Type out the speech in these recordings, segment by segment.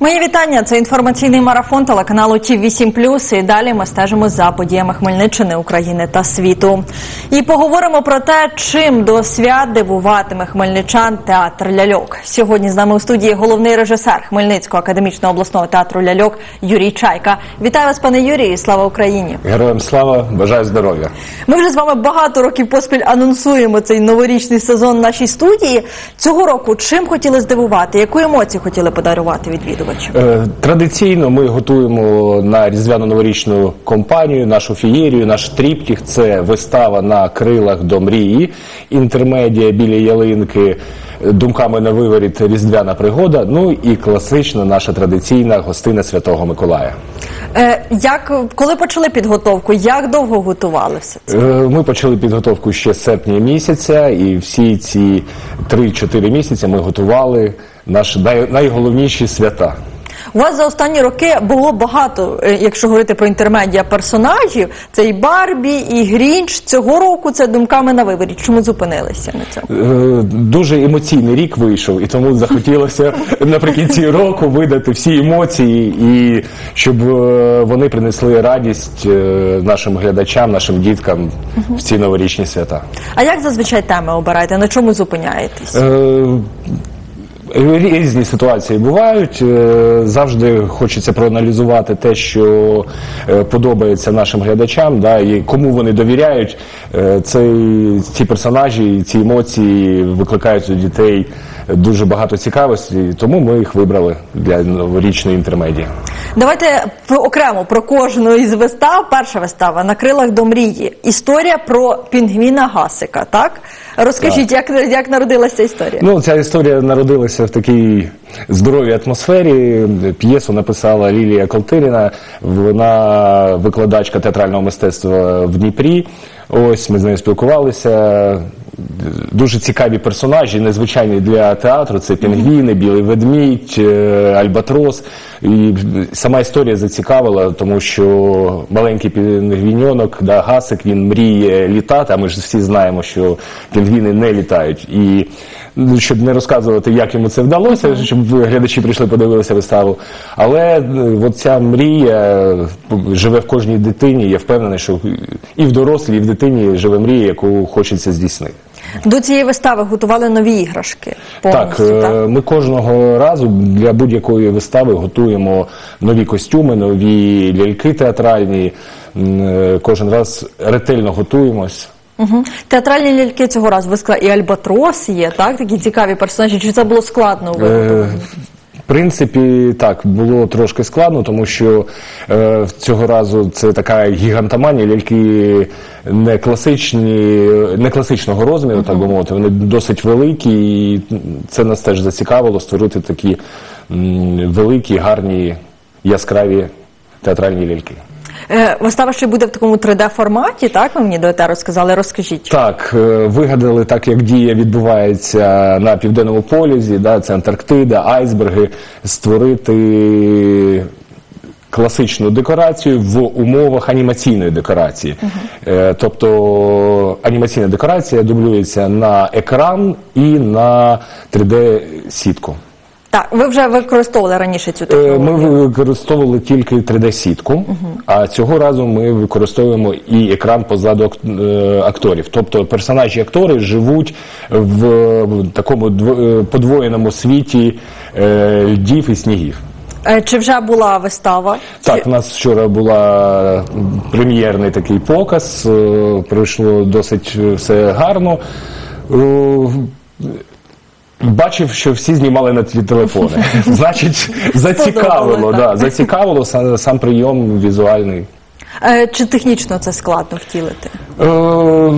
Мої вітання. Це інформаційний марафон телеканалу ТІВ 8 І далі ми стежимо за подіями Хмельниччини, України та світу. І поговоримо про те, чим до свят дивуватиме хмельничан театр ляльок. Сьогодні з нами у студії головний режисер Хмельницького академічного обласного театру ляльок Юрій Чайка. Вітаю вас, пане Юрію, і слава Україні! Героям слава, бажаю здоров'я. Ми вже з вами багато років поспіль анонсуємо цей новорічний сезон в нашій студії. Цього року чим хотіли здивувати? Яку емоцію хотіли подарувати відвідувачам? Е, Традиційно ми готуємо на різдвяно-новорічну компанію, нашу фієрію, наш тріптіх. Це вистава на крилах до мрії, інтермедія біля ялинки, е, думками на виворіт різдвяна пригода. Ну і класична наша традиційна гостина Святого Миколая. Е, як коли почали підготовку? Як довго готували все це? Е, Ми почали підготовку ще з серпня місяця, і всі ці 3-4 місяці ми готували наші най- найголовніші свята. У вас за останні роки було багато, е, якщо говорити про інтермедіа персонажів. Це і Барбі, і Грінч. Цього року це думками на виборі. Чому зупинилися на цьому? Е, Дуже емоційний рік вийшов, і тому захотілося наприкінці року видати всі емоції, і щоб е, вони принесли радість нашим глядачам, нашим діткам в ці новорічні свята. А як зазвичай теми обираєте? На чому зупиняєтесь? Різні ситуації бувають. Е, Завжди хочеться проаналізувати те, що е, подобається нашим глядачам, да, і кому вони довіряють. Е, Цей, ці персонажі, ці емоції викликають у дітей дуже багато цікавості, тому ми їх вибрали для новорічної інтермедії. Давайте про- окремо про кожну із вистав. Перша вистава на крилах до мрії. Історія про пінгвіна Гасика. Так розкажіть, як, як народилася історія? Ну, ця історія народилася в такій здоровій атмосфері. П'єсу написала Лілія Колтиріна. Вона викладачка театрального мистецтва в Дніпрі. Ось ми з нею спілкувалися. Дуже цікаві персонажі, незвичайні для театру. Це пінгвіни, білий ведмідь, е, альбатрос. І сама історія зацікавила, тому що маленький пінгвіньонок, да, гасик, він мріє літати. А ми ж всі знаємо, що пінгвіни не літають. І ну, щоб не розказувати, як йому це вдалося, щоб глядачі прийшли, подивилися виставу. Але е, от ця мрія е, живе в кожній дитині. Я впевнений, що і в дорослій, і в дитині живе мрія, яку хочеться здійснити. До цієї вистави готували нові іграшки. Повністю, так, так? ми кожного разу для будь-якої вистави готуємо нові костюми, нові ляльки театральні. Е, Кожен раз ретельно готуємось. Угу. Театральні ляльки цього разу ви сказали, і Альбатрос є, так? Такі цікаві персонажі. Чи це було складно? Е, принципі, так було трошки складно, тому що е, цього разу це така гігантоманія, ляльки не класичні, не класичного розміру, так би мовити. Вони досить великі, і це нас теж зацікавило створити такі м, великі, гарні, яскраві театральні ляльки. Е, Вистава ще буде в такому 3D форматі, так? Ви мені до етеру сказали. Розкажіть. Так, е, вигадали так, як дія відбувається на південному полюсі, да, це Антарктида, айсберги, створити класичну декорацію в умовах анімаційної декорації. Е, Тобто анімаційна декорація дублюється на екран і на 3D-сітку. Так, ви вже використовували раніше цю Е, технологію. Ми використовували тільки 3D-сітку, а цього разу ми використовуємо і екран позаду е, акторів. Тобто персонажі актори живуть в такому е, подвоєному світі льдів і снігів. Чи вже була вистава? Так, у нас вчора була прем'єрний такий показ, пройшло досить все гарно. Бачив, що всі знімали на ті телефони. Значить, зацікавило, да, зацікавило сам, сам прийом візуальний. Е, Чи технічно це складно втілити? Е,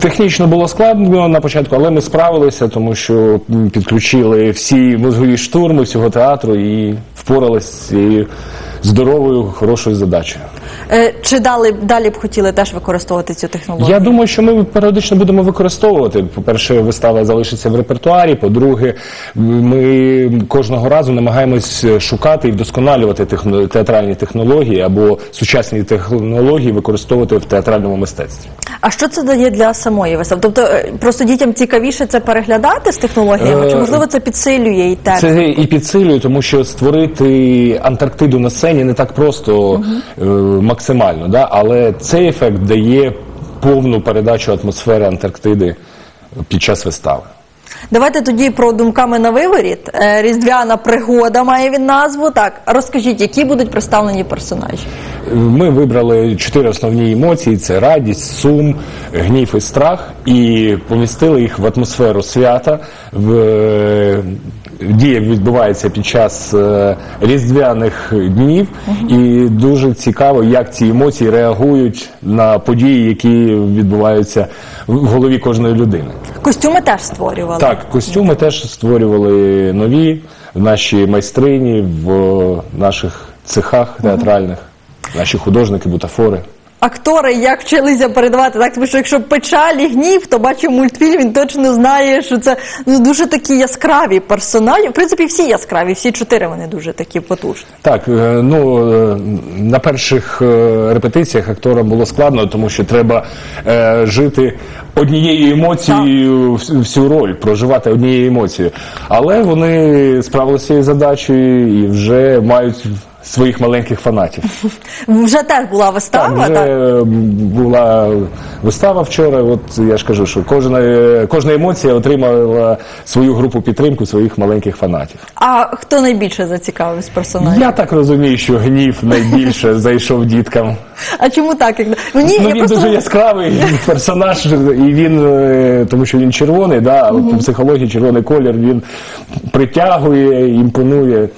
Технічно було складно на початку, але ми справилися, тому що підключили всі мозгові штурми всього театру і впоралися з цією здоровою, хорошою задачею. Е, Чи далі, далі б хотіли теж використовувати цю технологію? Я думаю, що ми періодично будемо використовувати. По-перше, вистава залишиться в репертуарі. По-друге, ми кожного разу намагаємось шукати і вдосконалювати техно- театральні технології або сучасні технології використовувати в театральному мистецтві. А що це дає для самої вистави? Тобто е, просто дітям цікавіше це переглядати з технологіями, чи Е, можливо це підсилює і текст? Це і підсилює, тому що створити Антарктиду на сцені не так просто е, максимально, да? але цей ефект дає повну передачу атмосфери Антарктиди під час вистави. Давайте тоді про думками на виворіт. Е, Різдвяна пригода має він назву. Так, розкажіть, які будуть представлені персонажі? Ми вибрали чотири основні емоції: це радість, сум, гнів і страх, і помістили їх в атмосферу свята. В е, дія відбувається під час е, різдвяних днів, і дуже цікаво, як ці емоції реагують на події, які відбуваються в голові кожної людини. Костюми теж створювали. Так, костюми теж створювали нові в нашій майстрині, в наших цехах театральних, наші художники, бутафори. Актори як вчилися передавати, так тому що якщо печаль і гнів, то бачив мультфільм, він точно знає, що це ну дуже такі яскраві персонажі. В принципі, всі яскраві, всі чотири вони дуже такі потужні. Так, е, ну е, на перших е, репетиціях акторам було складно, тому що треба е, жити однією емоцією вс- всю роль, проживати однією емоцією. Але вони справилися з цією задачею і вже мають своїх маленьких фанатів. Вже теж була Так, вистава. вже Так, була вистава вчора. От я ж кажу, що кожна, кожна емоція отримала свою групу підтримку своїх маленьких фанатів. А хто найбільше зацікавив з? Я так розумію, що гнів найбільше зайшов діткам. А чому так? Як... Мені Ну я він просто дуже яскравий персонаж, і він е, тому, що він червоний, да, от по психології червоний колір він притягує, імпонує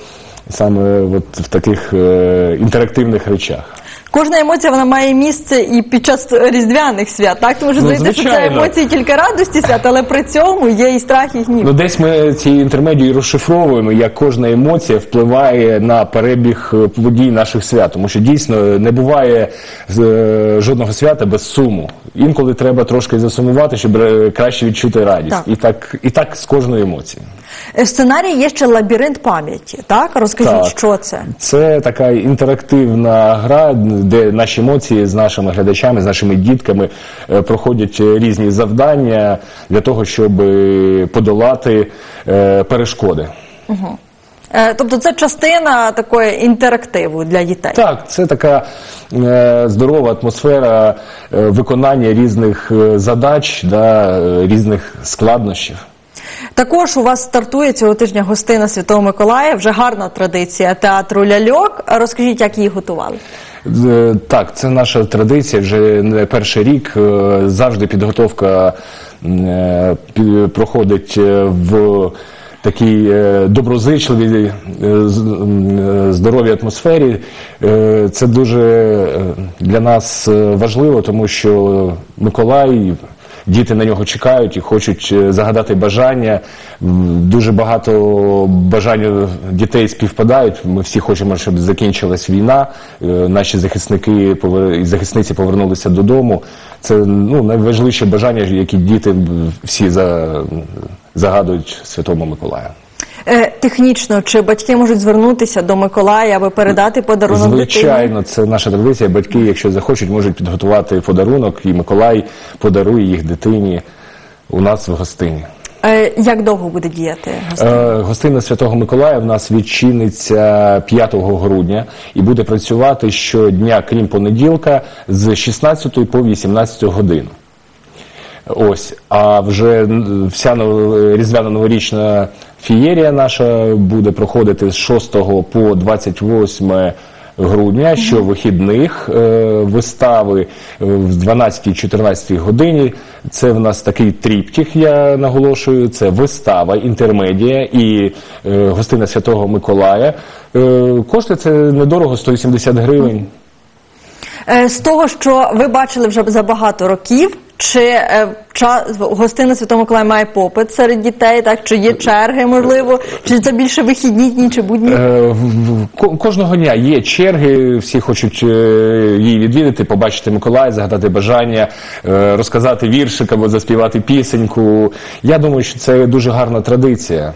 саме от в таких е, інтерактивних речах. Кожна емоція вона має місце і під час різдвяних свят. Так тому що Ну, здається, що це емоції тільки радості свят, але при цьому є і страх, і гнів. Ну, десь ми ці інтермедії розшифровуємо, як кожна емоція впливає на перебіг е, подій наших свят. Тому що дійсно не буває е, жодного свята без суму. Інколи треба трошки засумувати, щоб е, краще відчути радість. Так. І так, і так з кожною емоцією. В сценарії є ще лабіринт пам'яті. Так розкажіть, Так. що це? Це така інтерактивна гра, де наші емоції з нашими глядачами, з нашими дітками е, проходять е, різні завдання для того, щоб е, подолати е, перешкоди. Е, Тобто це частина такої інтерактиву для дітей. Так, це така е, здорова атмосфера е, виконання різних е, задач, да, е, різних складнощів. Також у вас стартує цього тижня гостина Святого Миколая. Вже гарна традиція театру ляльок. Розкажіть, як її готували? Е, Так, це наша традиція вже не перший рік. Е, Завжди підготовка е, проходить е, в такій е, доброзичливій, е, е, здоровій атмосфері. Це дуже для нас важливо, тому що Миколай. Діти на нього чекають і хочуть загадати бажання. Дуже багато бажань дітей співпадають. Ми всі хочемо, щоб закінчилась війна. Наші захисники і захисниці повернулися додому. Це ну найважливіше бажання, які діти всі за, загадують Святому Миколаю. Е, Технічно, чи батьки можуть звернутися до Миколая, аби передати подарунок дитині? Звичайно, це наша традиція. Батьки, якщо захочуть, можуть підготувати подарунок, і Миколай подарує їх дитині у нас в гостині. Е, Як довго буде діяти гостина? Е, Гостина Святого Миколая в нас відчиниться 5 грудня і буде працювати щодня, крім понеділка, з 16 по 18 годину. Ось, а вже вся нов- різдвяно-новорічна фієрія наша буде проходити з 6 по 28 грудня, що вихідних е, вистави е, в 12-14 годині. Це в нас такий тріптіх, я наголошую. Це вистава, інтермедія і е, гостина Святого Миколая. Коштує це недорого, 180 гривень. З того, що ви бачили вже за багато років, Чи е, ча, гостина Святого Миколая має попит серед дітей, так? Чи є черги, можливо? Чи це більше вихідні дні, чи будні? Е, Кожного дня є черги, всі хочуть е, її відвідати, побачити Миколая, загадати бажання, е, розказати віршик або заспівати пісеньку. Я думаю, що це дуже гарна традиція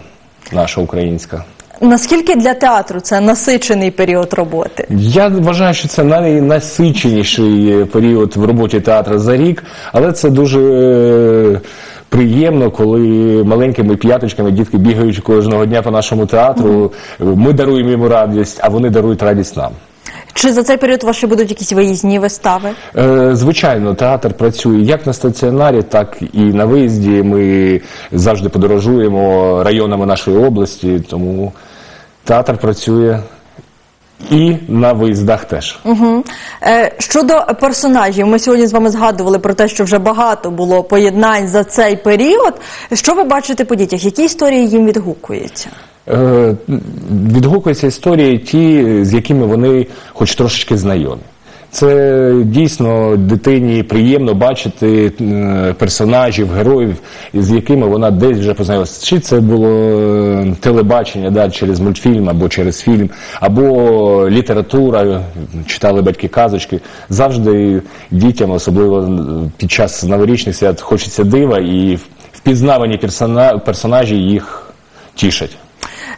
наша українська. Наскільки для театру це насичений період роботи? Я вважаю, що це найнасиченіший період в роботі театру за рік, але це дуже е, приємно, коли маленькими п'яточками дітки бігають кожного дня по нашому театру. Ми даруємо йому радість, а вони дарують радість нам. Чи за цей період ваші будуть якісь виїзні вистави? Е, Звичайно, театр працює як на стаціонарі, так і на виїзді. Ми завжди подорожуємо районами нашої області, тому театр працює і на виїздах теж. Угу. Е, щодо персонажів, ми сьогодні з вами згадували про те, що вже багато було поєднань за цей період. Що ви бачите по дітях? Які історії їм відгукуються? Е, Відгукуються історії ті, з якими вони хоч трошечки знайомі. Це дійсно дитині приємно бачити е, персонажів, героїв, з якими вона десь вже познайомилася. Чи це було е, телебачення да, через мультфільм або через фільм, або література, читали батьки казочки. Завжди дітям, особливо під час новорічних свят, хочеться дива і впізнавані персона- персонажі їх тішать.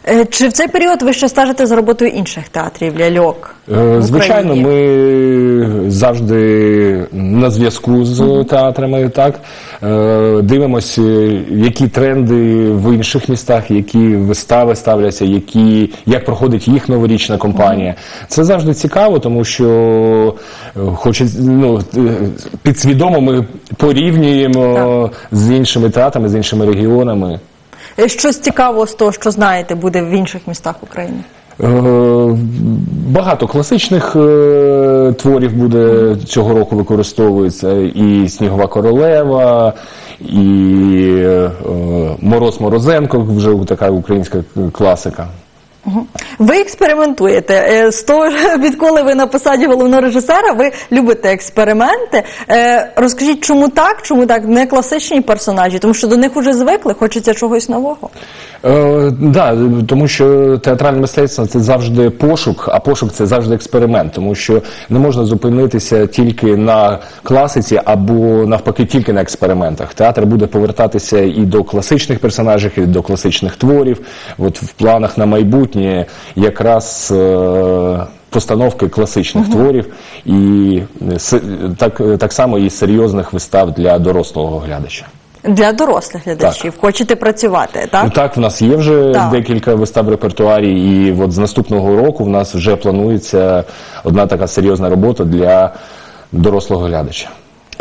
Е, Чи в цей період ви ще стежите за роботою інших театрів ляльок? Е, Звичайно, ми завжди на зв'язку з театрами. Так Е, дивимося, які тренди в інших містах, які вистави ставляться, які як проходить їх новорічна кампанія. Це завжди цікаво, тому що хоче ну підсвідомо ми порівнюємо з іншими театрами, з іншими регіонами. Е, Щось цікавого з того, що знаєте, буде в інших містах України? Е, Багато класичних е, творів буде цього року використовується. І Снігова королева, і Мороз Морозенко, вже така українська класика. Ви експериментуєте. Е, З того, відколи ви на посаді головного режисера, ви любите експерименти. Е, Розкажіть, чому так? Чому так не класичні персонажі? Тому що до них уже звикли, хочеться чогось нового. Е, да, тому що театральне мистецтво це завжди пошук, а пошук це завжди експеримент, тому що не можна зупинитися тільки на класиці або навпаки тільки на експериментах. Театр буде повертатися і до класичних персонажів, і до класичних творів. От в планах на майбутнє якраз. е, Постановки класичних творів і е, так, так само і серйозних вистав для дорослого глядача. Для дорослих глядачів хочете працювати, так? Ну, Так, в нас є вже Так. декілька вистав репертуарі, і от з наступного року в нас вже планується одна така серйозна робота для дорослого глядача.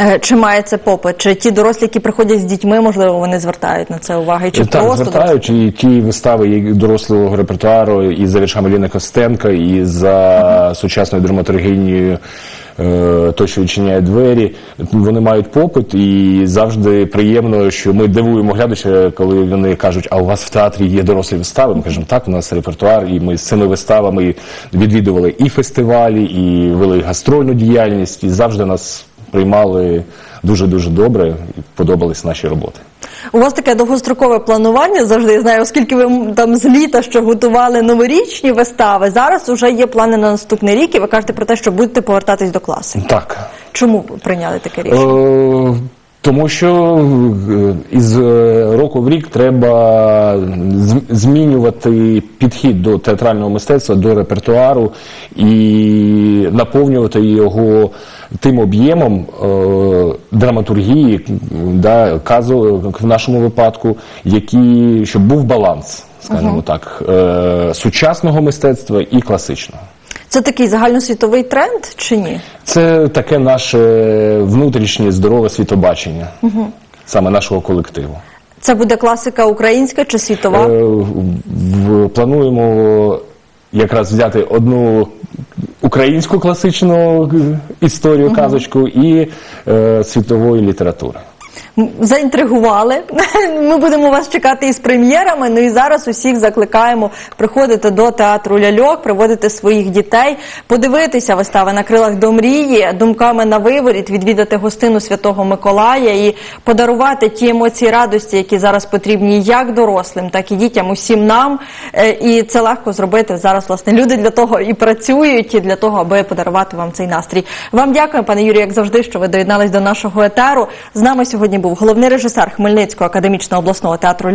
Е, Чи має це попит? Чи ті дорослі, які приходять з дітьми, можливо, вони звертають на це увагу? Чи так, просто звертають і ті вистави дорослого репертуару і за віршами Ліни Костенка, і за сучасною драматургією е, то, що відчиняє двері. Вони мають попит, і завжди приємно, що ми дивуємо глядача, коли вони кажуть, а у вас в театрі є дорослі вистави. Ми кажемо, так, у нас репертуар, і ми з цими виставами відвідували і фестивалі, і вели гастрольну діяльність, і завжди нас приймали дуже дуже добре, і подобались наші роботи. У вас таке довгострокове планування завжди я знаю, оскільки ви там з літа ще готували новорічні вистави. Зараз вже є плани на наступний рік, і ви кажете про те, що будете повертатись до класики. Так. Чому прийняли таке рішення? Е, Тому що е, із е, року в рік треба змінювати підхід до театрального мистецтва, до репертуару і наповнювати його тим об'ємом е, драматургії, да, казу в нашому випадку, які, щоб був баланс, скажімо так, е, сучасного мистецтва і класичного. Це такий загальносвітовий тренд чи ні? Це таке наше внутрішнє здорове світобачення саме нашого колективу. Це буде класика українська чи світова? Е, в- Плануємо якраз взяти одну українську класичну е, історію, казочку і е, світової літератури. Заінтригували. Ми будемо вас чекати із прем'єрами. Ну і зараз усіх закликаємо приходити до театру ляльок, приводити своїх дітей, подивитися вистави на крилах до мрії, думками на виворіт, відвідати гостину Святого Миколая і подарувати ті емоції радості, які зараз потрібні як дорослим, так і дітям, усім нам. Е, І це легко зробити зараз. Власне люди для того і працюють, і для того, аби подарувати вам цей настрій. Вам дякую, пане Юрію, як завжди, що ви доєднались до нашого етеру. З нами сьогодні був головний режисер Хмельницького академічного обласного театру.